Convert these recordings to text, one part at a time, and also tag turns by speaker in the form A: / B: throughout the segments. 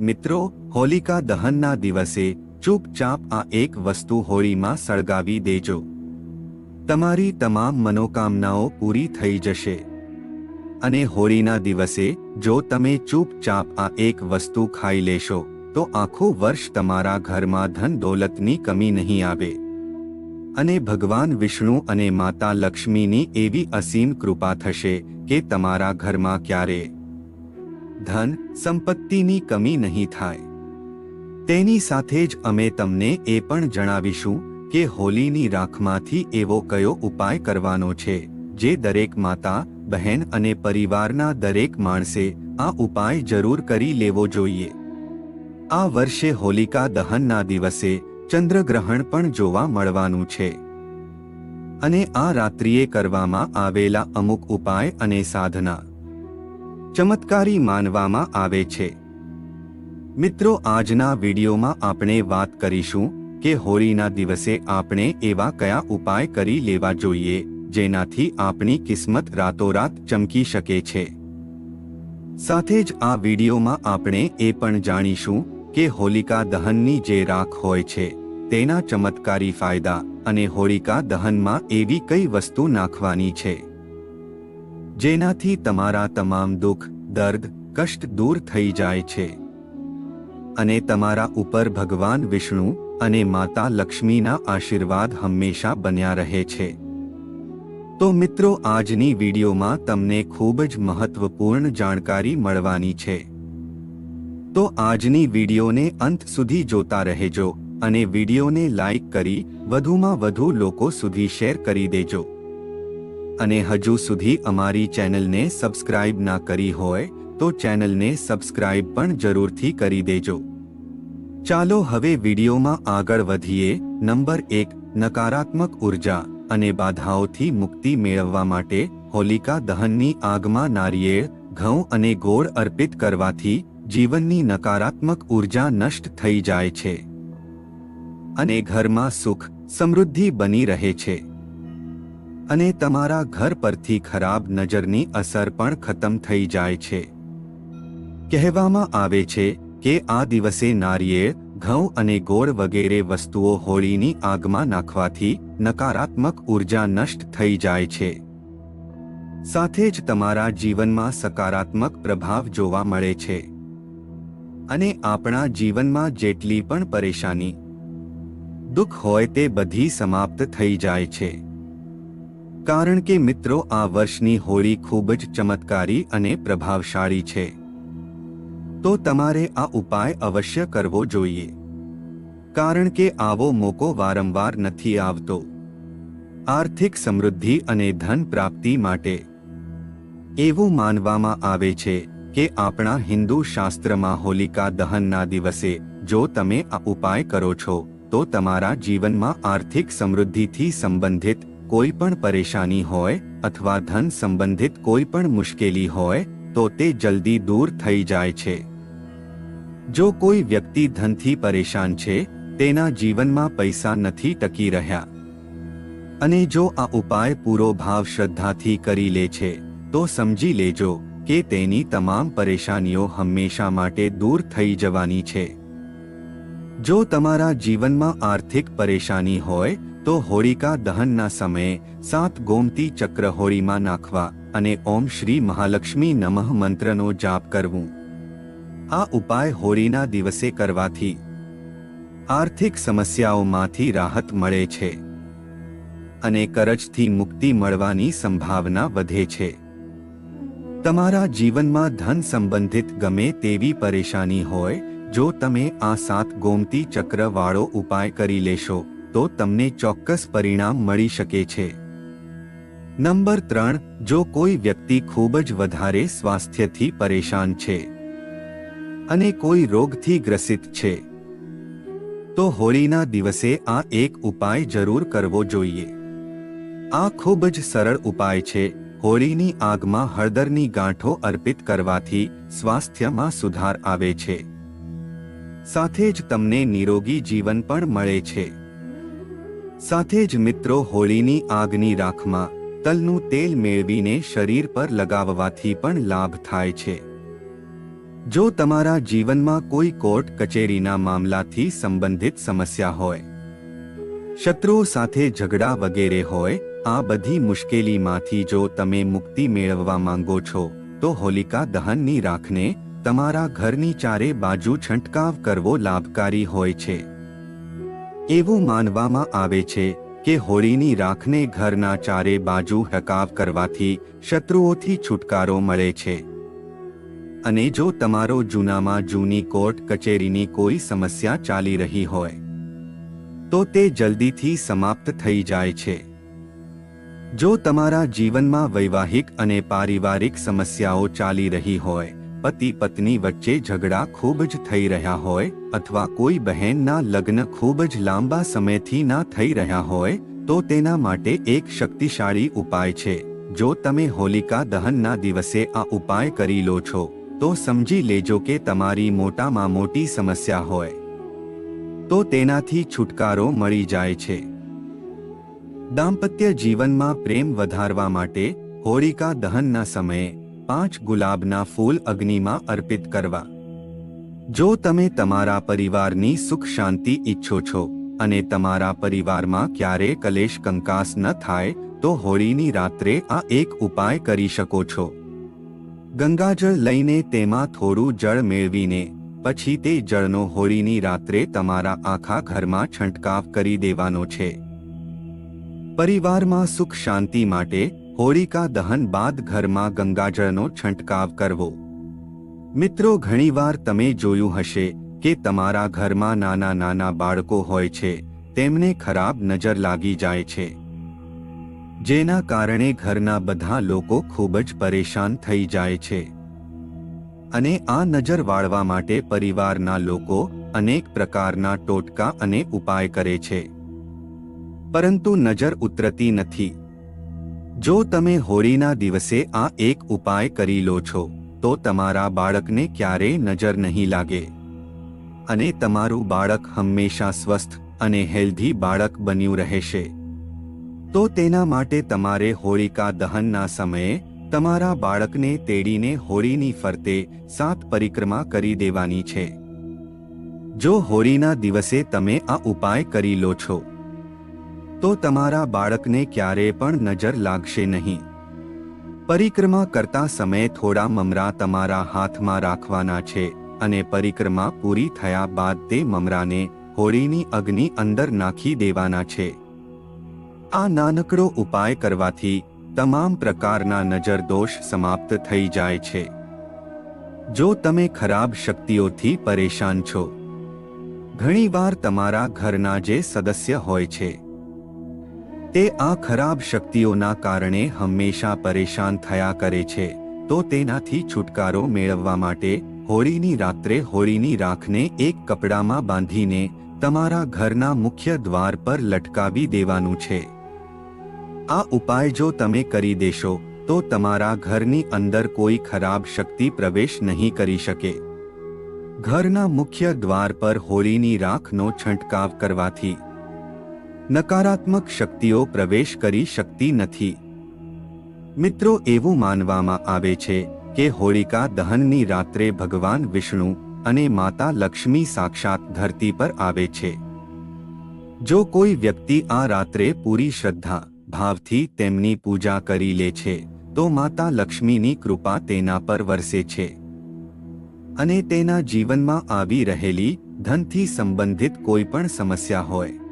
A: મિત્રો, હોલિકા દહનના દિવસે ચૂપચાપ આ એક વસ્તુ હોળીમાં સળગાવી દેજો. તમારી તમામ મનોકામનાઓ પૂરી થઈ જશે. અને હોળીના દિવસે જો તમે ચૂપચાપ આ એક વસ્તુ ખાઈ લેશો, તો આખું વર્ષ તમારા ઘરમાં ધન દોલતની કમી નહીં આવે. અને ભગવાન વિષ્ણુ અને માતા લક્ષ્મીની એવી અસીમ કૃપા થશે કે તમારા ઘરમાં ક્યારે ધન સંપત્તિની કમી નહીં થાય. તેની સાથે જ અમે તમને એ પણ જણાવીશું કે હોલીની રાખમાંથી એવો કયો ઉપાય કરવાનો છે, જે દરેક માતા, બહેન અને પરિવારના દરેક માણસે આ ઉપાય જરૂર કરી લેવો જોઈએ. આ વર્ષે હોલિકા દહનના દિવસે ચંદ્રગ્રહણ પણ જોવા મળવાનું છે. અને આ રાત્રિએ કરવામાં આવેલા અમુક ઉપાય અને સાધના. ચમત્કારી માનવામાં આવે છે. મિત્રો, આજના વિડીયોમાં આપણે વાત કરીશું કે હોળીના દિવસે આપણે એવા કયા ઉપાય કરી લેવા જોઈએ, જેનાથી આપણી કિસ્મત રાતોરાત ચમકી શકે છે. સાથે જ આ વિડીયોમાં આપણે એ પણ જાણીશું કે હોલિકા દહનની જે રાખ હોય છે, તેના ચમત્કારી ફાયદા અને હોળિકા દહનમાં એવી કઈ વસ્તુ નાખવાની છે. જેનાથી તમારા તમામ દુઃખ, દર્દ, કષ્ટ દૂર થઈ જાય છે. અને તમારા ઉપર ભગવાન વિષ્ણુ અને માતા લક્ષ્મીના આશીર્વાદ હંમેશા બન્યા રહે છે. તો મિત્રો, આજની વિડીયોમાં તમને ખૂબ જ મહત્વપૂર્ણ જાણકારી મળવાની છે. તો આજની વિડીયોને અંત સુધી જોતા રહેજો અને વિડીયોને લાઈક કરી વધુમાં વધુ લોકો સુધી શેર કરી દેજો. અને હજુ સુધી અમારી ચેનલને સબસ્ક્રાઇબ ના કરી હોય, તો ચેનલને સબસ્ક્રાઇબ પણ જરૂરથી કરી દેજો. ચાલો હવે વિડીયોમાં આગળ વધીએ. નંબર એક, નકારાત્મક ઊર્જા અને બાધાઓથી મુક્તિ મેળવવા માટે હોલિકા દહનની આગમાં નારિયેળ, ઘઉં અને ગોળ અર્પિત કરવાથી જીવનની નકારાત્મક ઊર્જા નષ્ટ થઈ જાય છે. અને ઘરમાં સુખ, સમૃદ્ધિ બની રહે છે. અને તમારા ઘર પરથી ખરાબ નજરની અસર પણ ખતમ થઈ જાય છે. કહેવામાં આવે છે કે આ દિવસે નારિયેળ ઘઉં અને ગોળ વગેરે વસ્તુઓ હોળીની આગમાં નાખવાથી નકારાત્મક ઊર્જા નષ્ટ થઈ જાય છે. સાથે જ તમારા જીવનમાં સકારાત્મક પ્રભાવ જોવા મળે છે. અને આપણા જીવનમાં જેટલી પણ પરેશાની દુઃખ હોય તે બધી સમાપ્ત થઈ જાય છે. કારણ કે મિત્રો, આ વર્ષની હોળી ખૂબ જ ચમત્કારી અને પ્રભાવશાળી છે. તો તમારે આ ઉપાય અવશ્ય કરવો જોઈએ. કારણ કે આવો મોકો વારંવાર નથી આવતો. આર્થિક સમૃદ્ધિ અને ધન પ્રાપ્તિ માટે. એવું માનવામાં આવે છે કે આપણા હિન્દુ શાસ્ત્રમાં હોલિકા દહનના દિવસે, જો તમે આ ઉપાય કરો છો, તો તમારા જીવનમાં આર્થિક સમૃદ્ધિથી સંબંધિત કોઈ પણ પરેશાની હોય અથવા ધન સંબંધિત કોઈ પણ મુશ્કેલી હોય, તો તે જલ્દી દૂર થઈ જાય છે. જો કોઈ વ્યક્તિ ધનથી પરેશાન છે, તેના જીવનમાં પૈસા નથી ટકી રહ્યા. અને જો આ ઉપાય પૂરો ભાવ શ્રદ્ધાથી કરી લે છે, તો સમજી લેજો કે તેની તમામ પરેશાનીઓ હંમેશા માટે દૂર થઈ જવાની છે. જો તમારા જીવનમાં આર્થિક પરેશાની હોય તો હોળિકા દહનના સમયે સાત ગોમતી ચક્ર હોળીમાં નાખવા અને ઓમ શ્રી મહાલક્ષ્મી નમઃ મંત્રનો જાપ કરવું. આ ઉપાય હોળીના દિવસે કરવાથી આર્થિક સમસ્યાઓમાંથી રાહત મળે છે અને કરજથી મુક્તિ મળવાની સંભાવના વધે છે. તમારા જીવનમાં ધન સંબંધિત ગમે તેવી પરેશાની હોય, જો તમે આ સાત ગોમતી ચક્રવાળો ઉપાય કરી લેશો. તો તમને ચોક્કસ પરિણામ મળી શકે છે. નંબર ત્રણ, જો કોઈ વ્યક્તિ ખૂબ જ વધારે સ્વાસ્થ્યથી પરેશાન છે અને કોઈ રોગથી ગ્રસિત છે, તો હોળીના દિવસે આ એક ઉપાય જરૂર કરવો જોઈએ. આ ખૂબ જ સરળ ઉપાય છે, હોળીની આગમાં હળદરની ગાંઠો અર્પિત કરવાથી સ્વાસ્થ્યમાં સુધાર આવે છે. સાથે જ તમને નિરોગી જીવન પણ મળે છે. સાથે જ મિત્રો હોળીની આગની રાખમાં તલનું તેલ મેળવીને શરીર પર લગાવવાથી પણ લાભ થાય છે. જો તમારા જીવનમાં કોઈ કોર્ટ કચેરીના મામલાથી સંબંધિત સમસ્યા હોય શત્રુઓ સાથે ઝઘડા વગેરે હોય, આ બધી મુશ્કેલીમાંથી જો તમે મુક્તિ મેળવવા માંગો છો, તો હોલિકા દહનની રાખને તમારા ઘરની ચારે બાજુ છંટકાવ કરવો લાભકારી હોય છે. એવું માનવામાં આવે છે કે હોળીની રાખને ઘરના ચારે બાજુ હકાવ કરવાથી શત્રુઓથી છુટકારો મળે છે. અને જો તમારો જૂનામાં જૂની કોર્ટ કચેરીની કોઈ સમસ્યા ચાલી રહી હોય, તો તે જલ્દીથી સમાપ્ત થઈ જાય છે. જો તમારા જીવનમાં વૈવાહિક અને પારિવારિક સમસ્યાઓ ચાલી રહી હોય પતિ પત્ની વચ્ચે ઝઘડા ખૂબ જ થઈ રહ્યા હોય અથવા કોઈ બહેનના લગ્ન ખૂબ જ લાંબા સમયથી ના થઈ રહ્યા હોય, તો તેના માટે એક શક્તિશાળી ઉપાય છે. જો તમે હોલિકા દહનના દિવસે આ ઉપાય કરી લો છો, તો સમજી લેજો કે તમારી મોટામાં મોટી સમસ્યા હોય. તો તેનાથી છુટકારો મળી જાય છે. દાંપત્ય જીવનમાં પ્રેમ વધારવા માટે હોળિકા દહનના સમયે પાંચ ગુલાબના ફૂલ અગ્નિમાં અર્પિત કરવા. જો તમે તમારા પરિવારની સુખ શાંતિ ઈચ્છો છો અને તમારા પરિવારમાં ક્યારે કલેશ કંકાસ ન થાય, તો હોળીની રાત્રે આ એક ઉપાય કરી શકો છો. ગંગાજળ લઈને તેમાં થોડું જળ મેળવીને, પછી તે જળનો હોળીની રાત્રે તમારા આખા ઘરમાં છંટકાવ કરી દેવાનો છે. પરિવારમાં સુખ શાંતિ માટે હોળિકા દહન બાદ ઘરમાં ગંગાજળનો છંટકાવ કરવો. મિત્રો, ઘણીવાર તમે જોયું હશે કે તમારા ઘરમાં નાના નાના બાળકો હોય છે, તેમને ખરાબ નજર લાગી જાય છે. જેના કારણે ઘરના બધા લોકો ખૂબ જ પરેશાન થઈ જાય છે. અને આ નજર વાળવા માટે પરિવારના લોકો અનેક પ્રકારના ટોટકા અને ઉપાય કરે છે. પરંતુ નજર ઉતરતી નથી. જો તમે હોળીના દિવસે આ એક ઉપાય કરી લો છો, તો તમારા બાળકને ક્યારેય નજર નહીં લાગે. અને તમારું બાળક હંમેશા સ્વસ્થ અને હેલ્ધી બાળક બન્યું રહેશે. તો તેના માટે તમારે હોળિકા દહનના સમયે તમારા બાળકને તેડીને હોળીની ફરતે સાત પરિક્રમા કરી દેવાની છે. જો હોળીના દિવસે તમે આ ઉપાય કરી લો છો તો તમારા બાળકને ક્યારેય પણ નજર લાગશે નહીં. પરિક્રમા કરતા સમયે થોડા મમરા તમારા હાથમાં રાખવાના છે અને પરિક્રમા પૂરી થયા બાદ તે મમરાને હોળીની અગ્નિ અંદર નાખી દેવાના છે. આ નાનકડો ઉપાય કરવાથી તમામ પ્રકારના નજર દોષ સમાપ્ત થઈ જાય છે. જો તમે ખરાબ શક્તિઓથી પરેશાન છો. ઘણીવાર તમારા ઘરના જે સદસ્ય હોય છે તે આ ખરાબ શક્તિઓના કારણે હંમેશા પરેશાન થયા કરે છે, તો તેનાથી છુટકારો મેળવવા માટે હોળીની રાત્રે હોળીની રાખને એક કપડામાં બાંધીને તમારા ઘરના મુખ્ય દ્વાર પર લટકાવી દેવાનું છે. આ ઉપાય જો તમે કરી દેશો, તો તમારા ઘરની અંદર કોઈ ખરાબ શક્તિ પ્રવેશ નહીં કરી શકે. ઘરના મુખ્ય દ્વાર પર હોળીની રાખનો છંટકાવ કરવાથી નકારાત્મક શક્તિઓ પ્રવેશ કરી શકતી નથી. મિત્રો, એવું માનવામાં આવે છે કે હોળિકા દહનની રાત્રે ભગવાન વિષ્ણુ અને માતા લક્ષ્મી સાક્ષાત ધરતી પર આવે છે. જો કોઈ વ્યક્તિ આ રાત્રે પૂરી શ્રદ્ધા, ભાવથી તેમની પૂજા કરી લે છે, તો માતા લક્ષ્મીની કૃપા તેના પર વરસે છે. અને તેના જીવનમાં આવી રહેલી ધનથી સંબંધિત કોઈ પણ સમસ્યા હોય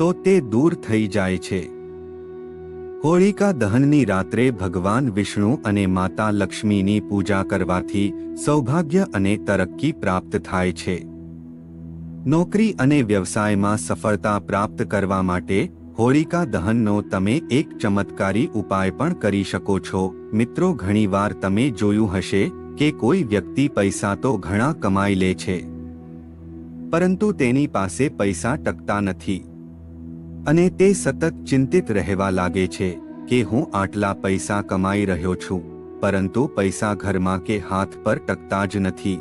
A: તો તે દૂર થઈ જાય છે. હોળિકા દહનની રાત્રે ભગવાન વિષ્ણુ અને માતા લક્ષ્મીની પૂજા કરવાથી સૌભાગ્ય અને તરક્કી પ્રાપ્ત થાય છે. નોકરી અને વ્યવસાયમાં સફળતા પ્રાપ્ત કરવા માટે હોળિકા દહનનો તમે એક ચમત્કારી ઉપાય પણ કરી શકો છો. મિત્રો, ઘણીવાર તમે જોયું હશે કે કોઈ વ્યક્તિ પૈસા તો ઘણા કમાઈ લે છે. પરંતુ તેની પાસે પૈસા ટકતા નથી. અને તે સતત ચિંતિત રહેવા લાગે છે કે હું આટલા પૈસા કમાઈ રહ્યો છું, પરંતુ પૈસા ઘરમાં કે હાથ પર ટકતા જ નથી.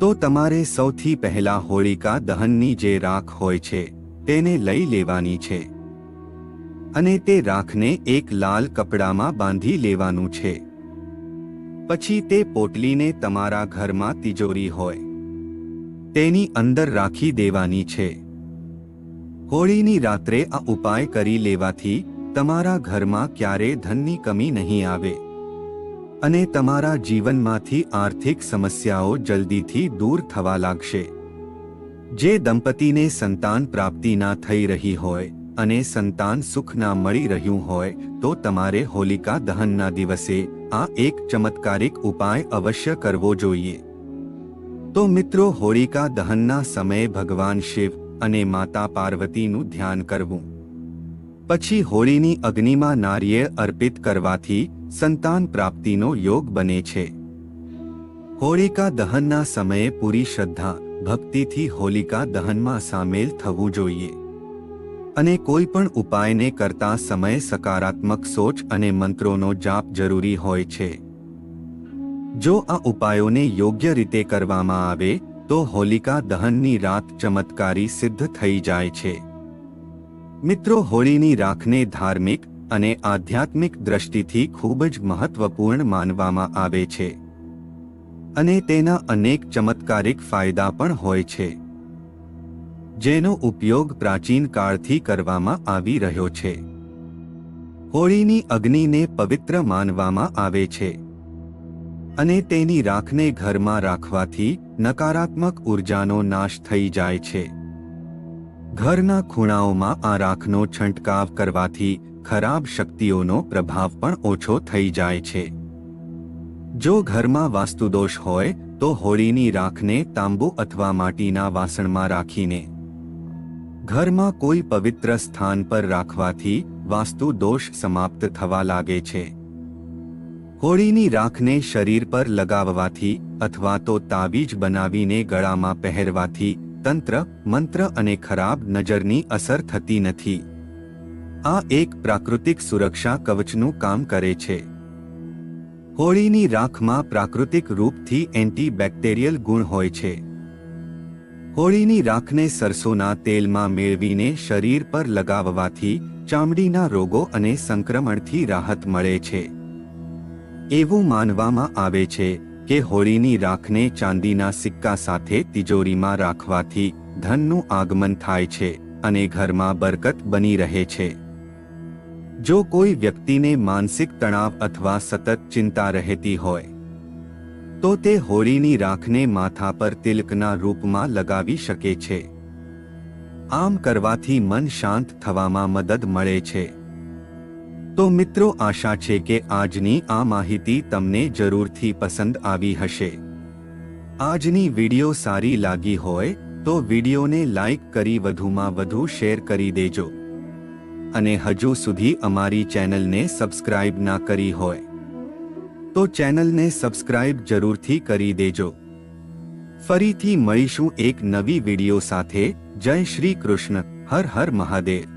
A: તો તમારે સૌથી પહેલા હોળિકા દહનની જે રાખ હોય છે, તેને લઈ લેવાની છે. અને તે રાખને એક લાલ કપડામાં બાંધી લેવાનું છે. પછી તે પોટલીને તમારા ઘરમાં તિજોરી હોય. તેની અંદર રાખી દેવાની છે. હોળીની રાત્રે આ ઉપાય કરી લેવાથી તમારા ઘરમાં ક્યારે ધનની કમી નહીં આવે અને તમારા જીવનમાંથી આર્થિક સમસ્યાઓ જલ્દીથી દૂર થવા લાગશે. જે દંપતીને સંતાન પ્રાપ્તિ ના થઈ રહી હોય અને સંતાન સુખ ના મળી રહ્યું હોય તો તમારે હોલિકા દહનના દિવસે આ એક ચમત્કારિક ઉપાય અવશ્ય કરવો જોઈએ. તો મિત્રો હોળિકા દહનના સમયે ભગવાન શિવ અને માતા પાર્વતીનું ધ્યાન કરવું. પછી હોળીની અગ્નિમાં નારિયેળ અર્પિત કરવાથી સંતાન પ્રાપ્તિનો યોગ બને છે. હોળિકા દહનના સમયે પૂરી શ્રદ્ધા, ભક્તિથી હોલિકા દહનમાં સામેલ થવું જોઈએ. અને કોઈ પણ ઉપાયને કરતા સમયે સકારાત્મક સોચ અને મંત્રોનો જાપ જરૂરી હોય છે. જો આ ઉપાયોને યોગ્ય રીતે કરવામાં આવે તો હોલિકા દહનની રાત ચમત્કારી સિદ્ધ થઈ જાય છે. મિત્રો, હોળીની રાખને ધાર્મિક અને આધ્યાત્મિક દ્રષ્ટિથી ખૂબ જ મહત્વપૂર્ણ માનવામાં આવે છે. અને તેના અનેક ચમત્કારિક ફાયદા પણ હોય છે. જેનો ઉપયોગ પ્રાચીન કાળથી કરવામાં આવી રહ્યો છે. હોળીની અગ્નિને પવિત્ર માનવામાં આવે છે. અને તેની રાખને ઘરમાં રાખવાથી નકારાત્મક ઉર્જાનો નાશ થઈ જાય છે. ઘરના ખૂણાઓમાં આ રાખનો છંટકાવ કરવાથી ખરાબ શક્તિઓનો પ્રભાવ પણ ઓછો થઈ જાય છે. જો ઘરમાં વાસ્તુદોષ હોય, તો હોળીની રાખને તાંબુ અથવા માટીના વાસણમાં રાખીને. ઘરમાં કોઈ પવિત્ર સ્થાન પર રાખવાથી વાસ્તુ દોષ સમાપ્ત થવા લાગે છે. હોળીની રાખને શરીર પર લગાવવાથી અથવા તો તાવીજ બનાવીને ગળામાં પહેરવાથી તંત્ર, મંત્ર અને ખરાબ નજરની અસર થતી નથી. આ એક પ્રાકૃતિક સુરક્ષા કવચનું કામ કરે છે. હોળીની રાખમાં પ્રાકૃતિક રૂપથી એન્ટીબેક્ટેરિયલ ગુણ હોય છે. હોળીની રાખને સરસોના તેલમાં મેળવીને શરીર પર લગાવવાથી ચામડીના રોગો અને સંક્રમણથી રાહત મળે છે. એવું માનવામાં આવે છે કે હોળીની રાખને ચાંદીના સિક્કા સાથે તિજોરીમાં રાખવાથી ધનનું આગમન થાય છે અને ઘરમાં બરકત બની રહે છે. જો કોઈ વ્યક્તિને માનસિક તણાવ અથવા સતત ચિંતા રહેતી હોય, તો તે હોળીની રાખને માથા પર તિલકના રૂપમાં લગાવી શકે છે. આમ કરવાથી મન શાંત થવામાં મદદ મળે છે. તો મિત્રો આશા છે કે આજની આ માહિતી તમને જરૂરથી પસંદ આવી હશે. આજની વીડિયો સારી લાગી હોય તો વિડિયોને લાઇક કરી વધુમાં વધુ શેર કરી દેજો. અને હજુ સુધી અમારી ચેનલને સબસ્ક્રાઇબ ના કરી હોય તો ચેનલને સબસ્ક્રાઇબ જરૂરથી કરી દેજો. ફરીથી મળીશું એક નવી વિડિયો સાથે. જય શ્રી કૃષ્ણ. હર હર મહાદેવ.